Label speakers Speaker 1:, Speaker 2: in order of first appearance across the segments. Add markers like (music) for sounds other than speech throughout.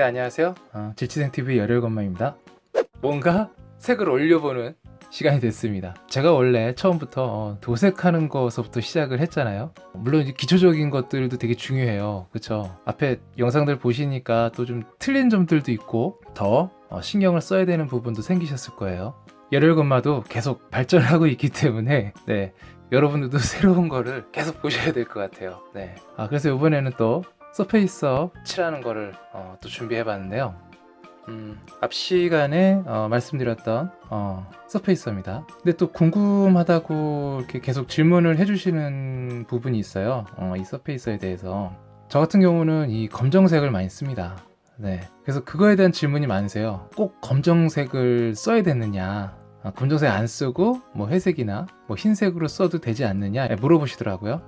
Speaker 1: 네 안녕하세요. 어, 질치생TV 열혈건마입니다. 뭔가 색을 올려보는 시간이 됐습니다. 제가 원래 처음부터 어, 도색하는 것부터 시작을 했잖아요. 물론 기초적인 것들도 되게 중요해요. 그쵸? 앞에 영상들 보시니까 또 좀 틀린 점들도 있고 더 어, 신경을 써야 되는 부분도 생기셨을 거예요. 열혈건마도 계속 발전하고 있기 때문에 네 여러분들도 (laughs) 새로운 거를 계속 보셔야 될 것 같아요. 네. 아, 그래서 이번에는 또 서페이서 칠하는 거를 어, 또 준비해 봤는데요. 음, 앞 시간에 어, 말씀드렸던 어, 서페이서입니다. 근데 또 궁금하다고 이렇게 계속 질문을 해주시는 부분이 있어요. 어, 이 서페이서에 대해서 저 같은 경우는 이 검정색을 많이 씁니다. 네, 그래서 그거에 대한 질문이 많으세요. 꼭 검정색을 써야 되느냐? 아, 검정색 안 쓰고 뭐 회색이나 뭐 흰색으로 써도 되지 않느냐 네, 물어보시더라고요.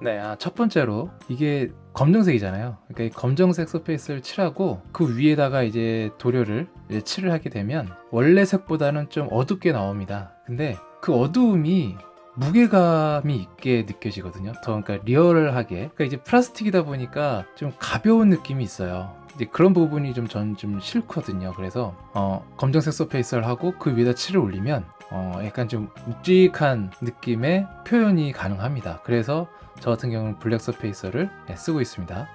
Speaker 1: 네, 아, 첫 번째로 이게 검정색이잖아요. 그러니까 이 검정색 서페이스를 칠하고 그 위에다가 이제 도료를 이제 칠을 하게 되면 원래 색보다는 좀 어둡게 나옵니다. 근데 그 어두움이 무게감이 있게 느껴지거든요. 더 그러니까 리얼하게. 그러니까 이제 플라스틱이다 보니까 좀 가벼운 느낌이 있어요. 이제 그런 부분이 좀 전좀 싫거든요. 그래서 어, 검정색 서페이스를 하고 그 위에다 칠을 올리면 어, 약간 좀 묵직한 느낌의 표현이 가능합니다. 그래서 저 같은 경우는 블랙 서페이서를 네, 쓰고 있습니다.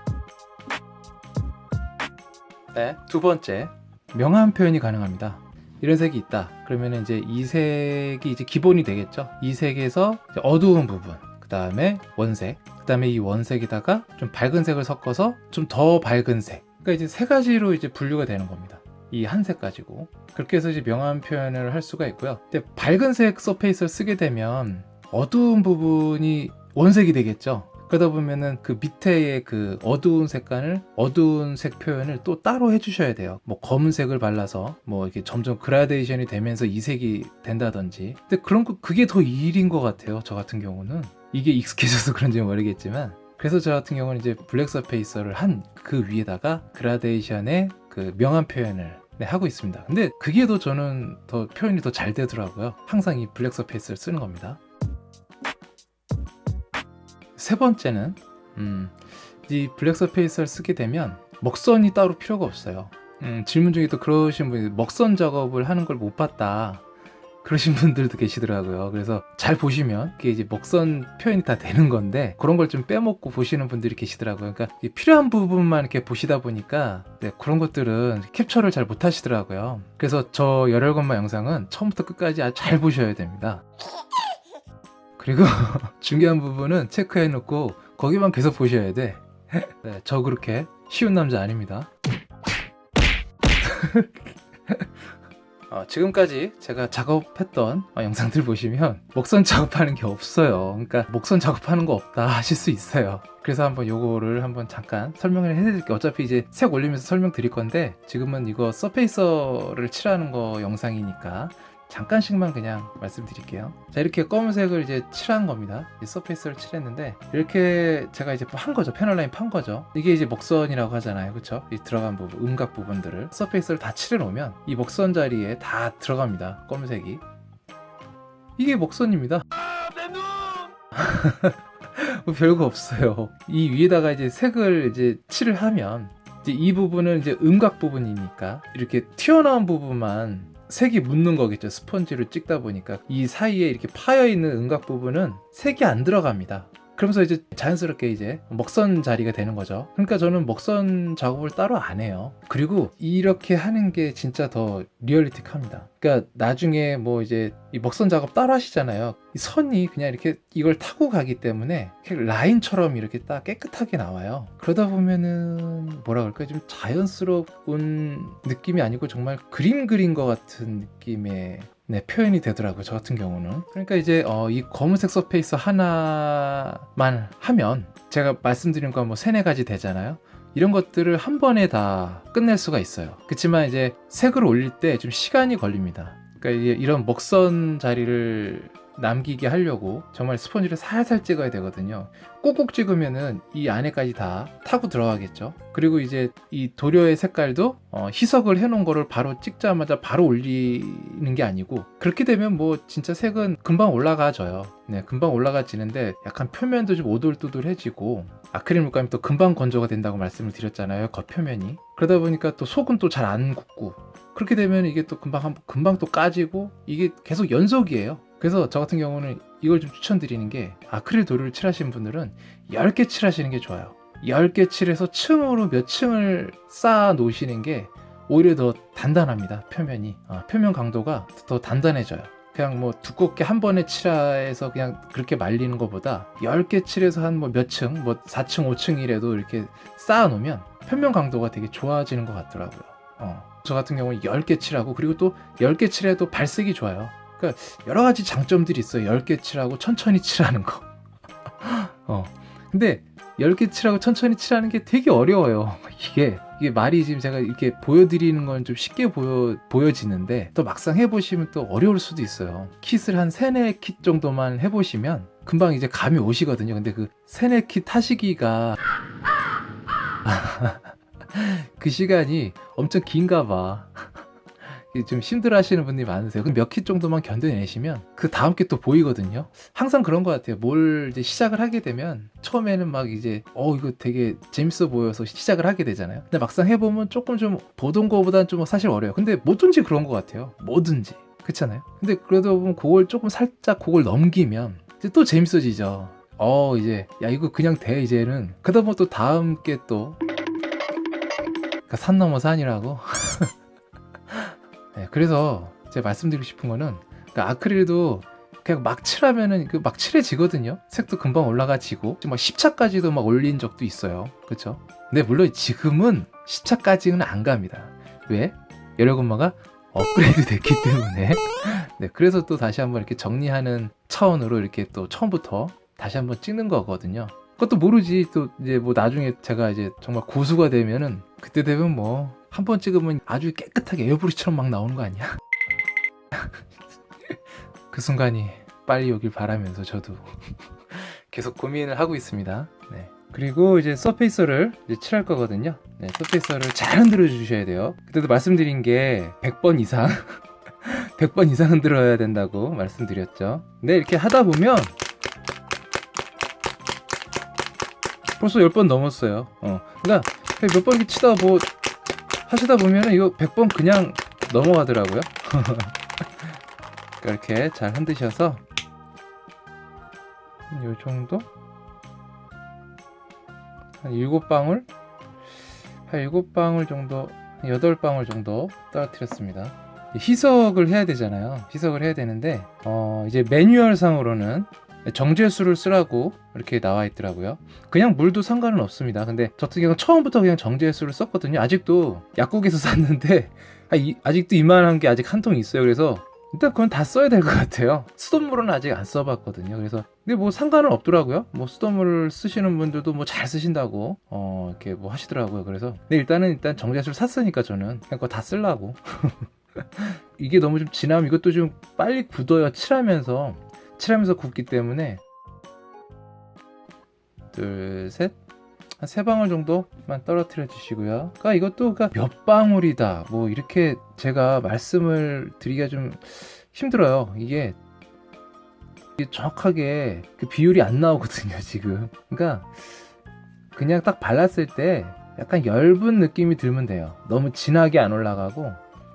Speaker 1: 네, 두 번째 명암 표현이 가능합니다. 이런 색이 있다. 그러면 이제 이 색이 이제 기본이 되겠죠. 이 색에서 어두운 부분, 그 다음에 원색, 그 다음에 이 원색에다가 좀 밝은 색을 섞어서 좀 더 밝은 색. 그러니까 이제 세 가지로 이제 분류가 되는 겁니다. 이 한 색 가지고 그렇게 해서 이제 명암 표현을 할 수가 있고요. 근데 밝은 색 서페이스를 쓰게 되면 어두운 부분이 원색이 되겠죠. 그러다 보면은 그 밑에의 그 어두운 색깔을 어두운 색 표현을 또 따로 해주셔야 돼요. 뭐 검은색을 발라서 뭐 이렇게 점점 그라데이션이 되면서 이 색이 된다든지. 근데 그런 거 그게 더 일인 것 같아요. 저 같은 경우는 이게 익숙해져서 (laughs) 그런지 모르겠지만. 그래서 저 같은 경우는 이제 블랙 서페이서를 한 그 위에다가 그라데이션의 그 명암 표현을 네, 하고 있습니다. 근데 그게 더 저는 더 표현이 더 잘 되더라고요. 항상 이 블랙 서페이스를 쓰는 겁니다. 세 번째는 음, 이 블랙 서페이스를 쓰게 되면 먹선이 따로 필요가 없어요. 음, 질문 중에 또 그러신 분이 먹선 작업을 하는 걸 못 봤다. 그러신 분들도 계시더라고요. 그래서 잘 보시면 그게 이제 먹선 표현이 다 되는 건데 그런 걸 좀 빼먹고 보시는 분들이 계시더라고요. 그러니까 이 필요한 부분만 이렇게 보시다 보니까 네, 그런 것들은 캡처를 잘 못 하시더라고요. 그래서 저 열혈건마 영상은 처음부터 끝까지 잘 보셔야 됩니다. 그리고 (laughs) 중요한 부분은 체크해 놓고 거기만 계속 보셔야 돼. (laughs) 네, 저 그렇게 쉬운 남자 아닙니다. (laughs) 어, 지금까지 제가 작업했던 어, 영상들 보시면 목선 작업하는 게 없어요. 그러니까 목선 작업하는 거 없다 하실 수 있어요. 그래서 한번 요거를 한번 잠깐 설명을 해드릴게요. 어차피 이제 색 올리면서 설명 드릴 건데 지금은 이거 서페이서를 칠하는 거 영상이니까 잠깐씩만 그냥 말씀드릴게요. 자 이렇게 검은색을 이제 칠한 겁니다. 이 서페이스를 칠했는데 이렇게 제가 이제 한 거죠. 패널 라인 판 거죠. 이게 이제 먹선이라고 하잖아요. 그쵸? 이 들어간 부분, 음각 부분들을 서페이스를 다 칠해 놓으면 이 먹선 자리에 다 들어갑니다. 검은색이. 이게 먹선입니다. (laughs) 뭐 별거 없어요. 이 위에다가 이제 색을 이제 칠을 하면 이제 이 부분은 이제 음각 부분이니까 이렇게 튀어나온 부분만 색이 묻는 거겠죠. 스펀지로 찍다 보니까 이 사이에 이렇게 파여 있는 음각 부분은 색이 안 들어갑니다. 그러면서 이제 자연스럽게 이제 먹선 자리가 되는 거죠. 그러니까 저는 먹선 작업을 따로 안 해요. 그리고 이렇게 하는 게 진짜 더 리얼리틱합니다. 그러니까 나중에 뭐 이제 이 먹선 작업 따로 하시잖아요. 이 선이 그냥 이렇게 이걸 타고 가기 때문에 라인처럼 이렇게 딱 깨끗하게 나와요. 그러다 보면은 뭐라 그럴까 좀 자연스러운 느낌이 아니고 정말 그림 그린 것 같은 느낌의 네, 표현이 되더라고요. 저 같은 경우는. 그러니까 이제 어, 이 검은색 서페이스 하나만 하면 제가 말씀드린 거뭐 세네 가지 되잖아요. 이런 것들을 한 번에 다 끝낼 수가 있어요. 그렇지만 이제 색을 올릴 때 좀 시간이 걸립니다. 그러니까 이런 먹선 자리를 남기게 하려고 정말 스펀지를 살살 찍어야 되거든요. 꾹꾹 찍으면은 이 안에까지 다 타고 들어가겠죠. 그리고 이제 이 도료의 색깔도 어, 희석을 해놓은 거를 바로 찍자마자 바로 올리는 게 아니고 그렇게 되면 뭐 진짜 색은 금방 올라가져요. 네, 금방 올라가지는데 약간 표면도 좀 오돌토돌해지고 아크릴 물감이 또 금방 건조가 된다고 말씀을 드렸잖아요. 겉표면이. 그러다 보니까 또 속은 또 잘 안 굳고 그렇게 되면 이게 또 금방 한, 금방 또 까지고 이게 계속 연속이에요. 그래서 저 같은 경우는 이걸 좀 추천드리는 게 아크릴 도료를 칠하신 분들은 10개 칠하시는 게 좋아요. 10개 칠해서 층으로 몇 층을 쌓아 놓으시는 게 오히려 더 단단합니다. 표면이. 아, 표면 강도가 더 단단해져요. 그냥 뭐 두껍게 한 번에 칠해서 그냥 그렇게 말리는 것보다 10개 칠해서 한 뭐 몇 층, 뭐 4층, 5층이라도 이렇게 쌓아 놓으면 표면 강도가 되게 좋아지는 것 같더라고요. 어. 저 같은 경우는 10개 칠하고 그리고 또 10개 칠해도 발색이 좋아요. 그러니까 여러 가지 장점들이 있어요. 10개 칠하고 천천히 칠하는 거. (laughs) 어. 근데 10개 칠하고 천천히 칠하는 게 되게 어려워요. 이게 이게 말이 지금 제가 이렇게 보여드리는 건 좀 쉽게 보여 보여지는데 또 막상 해보시면 또 어려울 수도 있어요. 킷을 한 세네 킷 정도만 해보시면 금방 이제 감이 오시거든요. 근데 그 세네 킷 하시기가 (laughs) 그 시간이 엄청 긴가 봐. 좀 힘들어 하시는 분들이 많으세요. 몇킷 정도만 견뎌내시면 그 다음 게 또 보이거든요. 항상 그런 것 같아요. 뭘 이제 시작을 하게 되면 처음에는 막 이제 어 이거 되게 재밌어 보여서 시작을 하게 되잖아요. 근데 막상 해보면 조금 좀 보던 거보다는 좀 사실 어려요. 근데 뭐든지 그런 것 같아요. 뭐든지 그렇잖아요. 근데 그래도 보면 그걸 조금 살짝 그걸 넘기면 이제 또 재밌어지죠. 어 이제 야 이거 그냥 돼 이제는 그러다 보면 또 다음 게 또 그러니까 산 넘어 산이라고. (laughs) 네, 그래서 제가 말씀드리고 싶은 거는 그러니까 아크릴도 그냥 막 칠하면은 그 막 칠해지거든요. 색도 금방 올라가지고 막 10차까지도 막 올린 적도 있어요. 그렇죠? 근데 물론 지금은 10차까지는 안 갑니다. 왜? 열혈건마가 업그레이드 됐기 때문에. (laughs) 네, 그래서 또 다시 한번 이렇게 정리하는 차원으로 이렇게 또 처음부터 다시 한번 찍는 거거든요. 그것도 모르지 또 이제 뭐 나중에 제가 이제 정말 고수가 되면은 그때 되면 뭐 한 번 찍으면 아주 깨끗하게 에어브리처럼 막 나오는 거 아니야? (laughs) 그 순간이 빨리 오길 바라면서 저도 (laughs) 계속 고민을 하고 있습니다. 네. 그리고 이제 서페이서를 이제 칠할 거거든요. 네, 서페이서를 잘 흔들어 주셔야 돼요. 그때도 말씀드린 게 100번 이상 (laughs) 100번 이상 흔들어야 된다고 말씀드렸죠. 근데 이렇게 하다 보면 벌써 10번 넘었어요. 어. 그러니까 몇 번 이렇게 치다 뭐 하시다 보면은 이거 100번 그냥 넘어가더라고요. (laughs) 이렇게 잘 흔드셔서 요 정도? 한 7방울? 한 7방울 정도, 8방울 정도 떨어뜨렸습니다. 희석을 해야 되잖아요. 희석을 해야 되는데, 어, 이제 매뉴얼상으로는 정제수를 쓰라고 이렇게 나와 있더라고요. 그냥 물도 상관은 없습니다. 근데 저 같은 경우는 처음부터 그냥 정제수를 썼거든요. 아직도 약국에서 (laughs) 샀는데 아, 직도 이만한 게 아직 한 통 있어요. 그래서 일단 그건 다 써야 될 것 같아요. 수돗물은 아직 안 써봤거든요. 그래서 근데 뭐 상관은 없더라고요. 뭐 수돗물을 쓰시는 분들도 뭐 잘 쓰신다고 어 이렇게 뭐 하시더라고요. 그래서 근데 일단은 일단 정제수를 샀으니까 저는 그냥 그거 다 쓰려고. (laughs) 이게 너무 좀 진하면 이것도 좀 빨리 굳어요. 칠하면서 칠하면서 굽기 때문에 둘, 셋, 한 세 방울 정도만 떨어뜨려 주시고요. 그러니까 이것도 그러니까 몇 방울이다. 뭐 이렇게 제가 말씀을 드리기가 좀 힘들어요. 이게 정확하게 그 비율이 안 나오거든요, 지금. 그러니까 그냥 딱 발랐을 때 약간 엷은 느낌이 들면 돼요. 너무 진하게 안 올라가고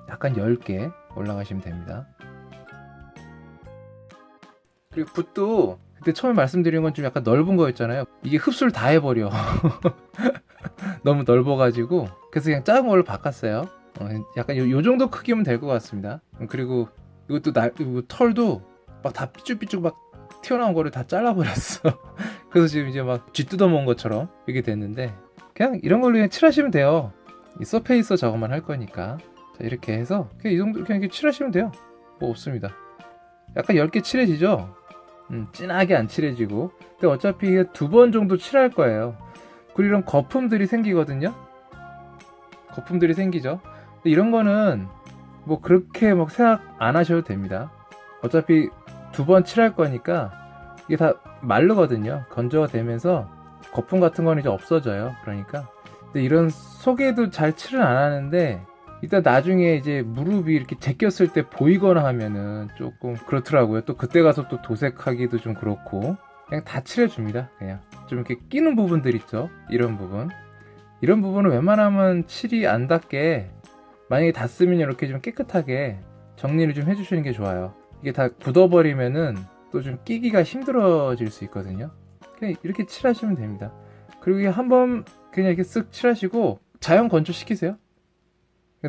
Speaker 1: 약간 엷게 올라가시면 됩니다. 그리고 붓도 그때 처음에 말씀드린 건 좀 약간 넓은 거였잖아요. 이게 흡수를 다 해버려. (laughs) 너무 넓어가지고 그래서 그냥 작은 걸로 바꿨어요. 어, 약간 요, 요, 정도 크기면 될 것 같습니다. 그리고 이것도 날 이거 털도 막 다 삐쭉삐쭉 막 튀어나온 거를 다 잘라버렸어. (laughs) 그래서 지금 이제 막 쥐 뜯어 먹은 것처럼 이렇게 됐는데 그냥 이런 걸로 그냥 칠하시면 돼요. 이 서페이서 작업만 할 거니까 자, 이렇게 해서 그냥 이 정도 그냥 이렇게 칠하시면 돼요. 뭐 없습니다. 약간 얇게 칠해지죠? 음, 진하게 안 칠해지고. 근데 어차피 두 번 정도 칠할 거예요. 그리고 이런 거품들이 생기거든요. 거품들이 생기죠. 이런 거는 뭐 그렇게 막 생각 안 하셔도 됩니다. 어차피 두 번 칠할 거니까 이게 다 마르거든요. 건조가 되면서 거품 같은 거는 이제 없어져요. 그러니까. 근데 이런 속에도 잘 칠은 안 하는데 일단 나중에 이제 무릎이 이렇게 제꼈을 때 보이거나 하면은 조금 그렇더라고요. 또 그때 가서 또 도색하기도 좀 그렇고 그냥 다 칠해줍니다. 그냥 좀 이렇게 끼는 부분들 있죠. 이런 부분 이런 부분은 웬만하면 칠이 안 닿게 만약에 닿으면 이렇게 좀 깨끗하게 정리를 좀 해주시는 게 좋아요. 이게 다 굳어버리면은 또 좀 끼기가 힘들어질 수 있거든요. 그냥 이렇게 칠하시면 됩니다. 그리고 한번 그냥 이렇게 쓱 칠하시고 자연 건조시키세요.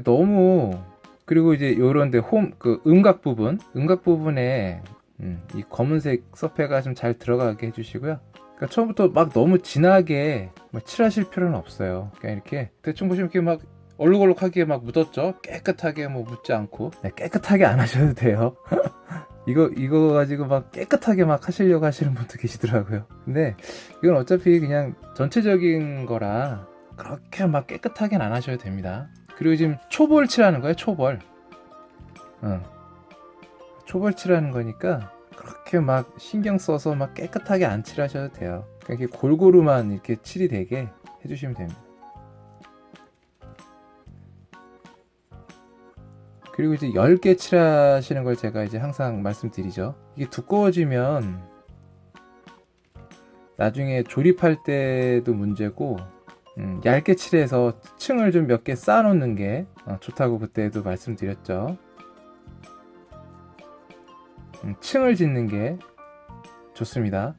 Speaker 1: 너무 그리고 이제 요런데 홈 그 음각 부분 음각 부분에 음, 이 검은색 서페가 좀 잘 들어가게 해주시고요. 그러니까 처음부터 막 너무 진하게 뭐 칠하실 필요는 없어요. 그냥 이렇게 대충 보시면 이렇게 막 얼룩얼룩하게 막 묻었죠. 깨끗하게 뭐 묻지 않고 네, 깨끗하게 안 하셔도 돼요. (laughs) 이거 이거 가지고 막 깨끗하게 막 하시려고 하시는 분도 계시더라고요. 근데 이건 어차피 그냥 전체적인 거라 그렇게 막 깨끗하게는 안 하셔도 됩니다. 그리고 지금 초벌 칠하는 거예요. 초벌. 응. 초벌 칠하는 거니까 그렇게 막 신경 써서 막 깨끗하게 안 칠하셔도 돼요. 그냥 이렇게 골고루만 이렇게 칠이 되게 해주시면 됩니다. 그리고 이제 10개 칠하시는 걸 제가 이제 항상 말씀드리죠. 이게 두꺼워지면 나중에 조립할 때도 문제고 음, 얇게 칠해서 층을 좀 몇 개 쌓아놓는 게 어, 좋다고 그때도 말씀드렸죠. 음, 층을 짓는 게 좋습니다.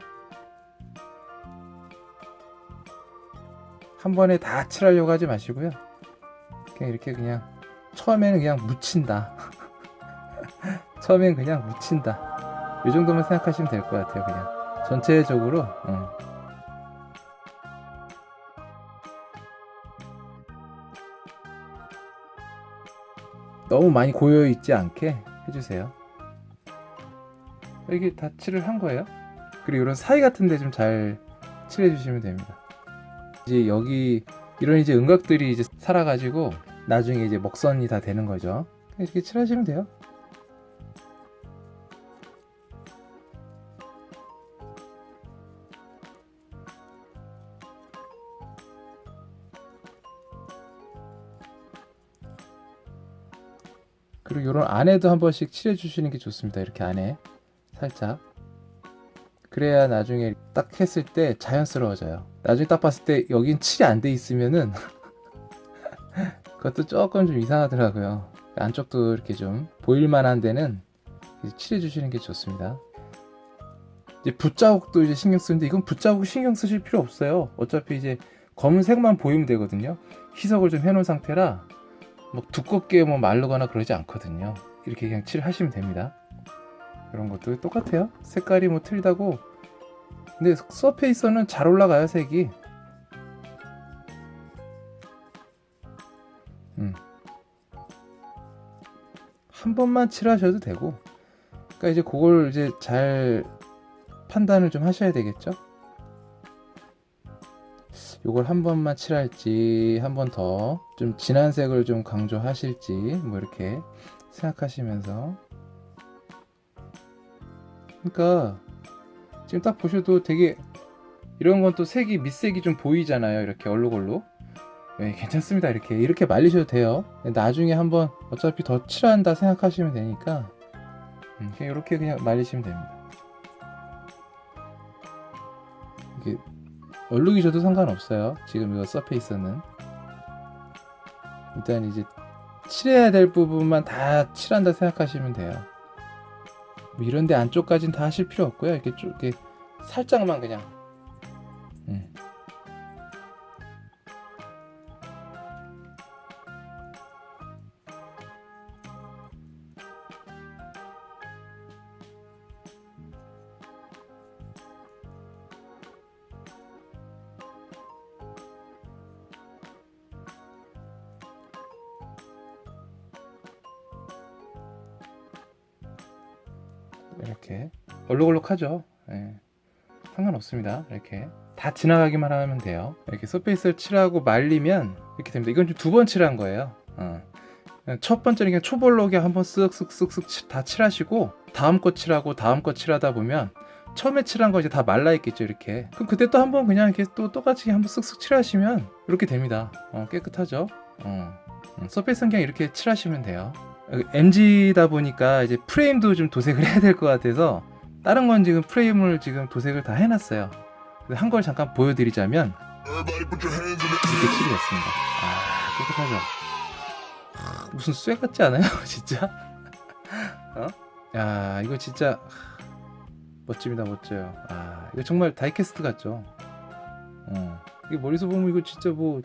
Speaker 1: 한 번에 다 칠하려고 하지 마시고요. 그냥 이렇게 그냥 처음에는 그냥 묻힌다. (laughs) 처음엔 그냥 묻힌다. 이 정도만 생각하시면 될 것 같아요. 그냥 전체적으로. 어. 너무 많이 고여 있지 않게 해주세요. 이게 다 칠을 한 거예요. 그리고 이런 사이 같은데 좀 잘 칠해 주시면 됩니다. 이제 여기 이런 이제 음각들이 이제 살아가지고 나중에 이제 먹선이 다 되는 거죠. 이렇게 칠하시면 돼요. 이런 안에도 한 번씩 칠해 주시는 게 좋습니다. 이렇게 안에 살짝. 그래야 나중에 딱 했을 때 자연스러워져요. 나중에 딱 봤을 때 여긴 칠이 안 돼 있으면은 (laughs) 그것도 조금 좀 이상하더라고요. 안쪽도 이렇게 좀 보일만한 데는 칠해 주시는 게 좋습니다. 이제 붓자국도 이제 신경 쓰는데 이건 붓자국 신경 쓰실 필요 없어요. 어차피 이제 검은색만 보이면 되거든요. 희석을 좀 해놓은 상태라 뭐 두껍게 뭐 마르거나 그러지 않거든요. 이렇게 그냥 칠하시면 됩니다. 이런 것도 똑같아요. 색깔이 뭐 틀리다고. 근데 서페이서는 잘 올라가요 색이. 음. 한 번만 칠하셔도 되고. 그러니까 이제 그걸 이제 잘 판단을 좀 하셔야 되겠죠. 요걸 한 번만 칠할지 한 번 더 좀 진한 색을 좀 강조하실지 뭐 이렇게 생각하시면서. 그러니까 지금 딱 보셔도 되게 이런 건 또 색이 밑색이 좀 보이잖아요 이렇게 얼룩얼룩. 네, 괜찮습니다. 이렇게 이렇게 말리셔도 돼요. 나중에 한번 어차피 더 칠한다 생각하시면 되니까 음, 이렇게 그냥 말리시면 됩니다 얼룩이 져도 상관없어요. 지금 이거 서페이스는 일단 이제 칠해야 될 부분만 다 칠한다 생각하시면 돼요. 뭐 이런데 안쪽까지는 다 하실 필요 없고요. 이렇게 쭉 이렇게 살짝만 그냥. 이렇게 얼룩얼룩하죠. 예. 상관없습니다. 이렇게 다 지나가기만 하면 돼요. 이렇게 서페이스를 칠하고 말리면 이렇게 됩니다. 이건 좀 두 번 칠한 거예요. 어. 첫 번째는 그냥 초벌로게 한번 쓱쓱쓱쓱 다 칠하시고 다음 거 칠하고 다음 거 칠하다 보면 처음에 칠한 거 이제 다 말라 있겠죠 이렇게 그럼 그때 또 한번 그냥 이렇게 또 똑같이 한번 쓱쓱 칠하시면 이렇게 됩니다 어, 깨끗하죠 어. 음, 서페이스는 그냥 이렇게 칠하시면 돼요 MG다 보니까 이제 프레임도 좀 도색을 (laughs) 해야 될 것 같아서 다른 건 지금 프레임을 지금 도색을 다 해놨어요. 한 걸 잠깐 보여드리자면 이렇게 칠이 됐습니다. 아 깨끗하죠? 하, 무슨 쇠 같지 않아요 (laughs) 진짜? 어? 야 이거 진짜 하, 멋집니다 멋져요. 아 이거 정말 다이캐스트 같죠? 어 이게 머리서 보면 이거 진짜 뭐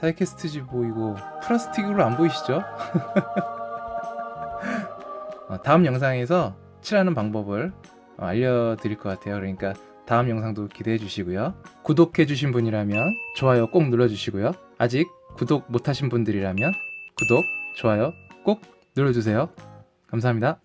Speaker 1: 다이캐스트지 뭐 이거 플라스틱으로 안 보이시죠? (laughs) 어, 다음 영상에서 칠하는 방법을 어, 알려드릴 것 같아요. 그러니까 다음 영상도 기대해 주시고요. 구독해 주신 분이라면 좋아요 꼭 눌러 주시고요. 아직 구독 못하신 분들이라면 구독 좋아요 꼭 눌러주세요. 감사합니다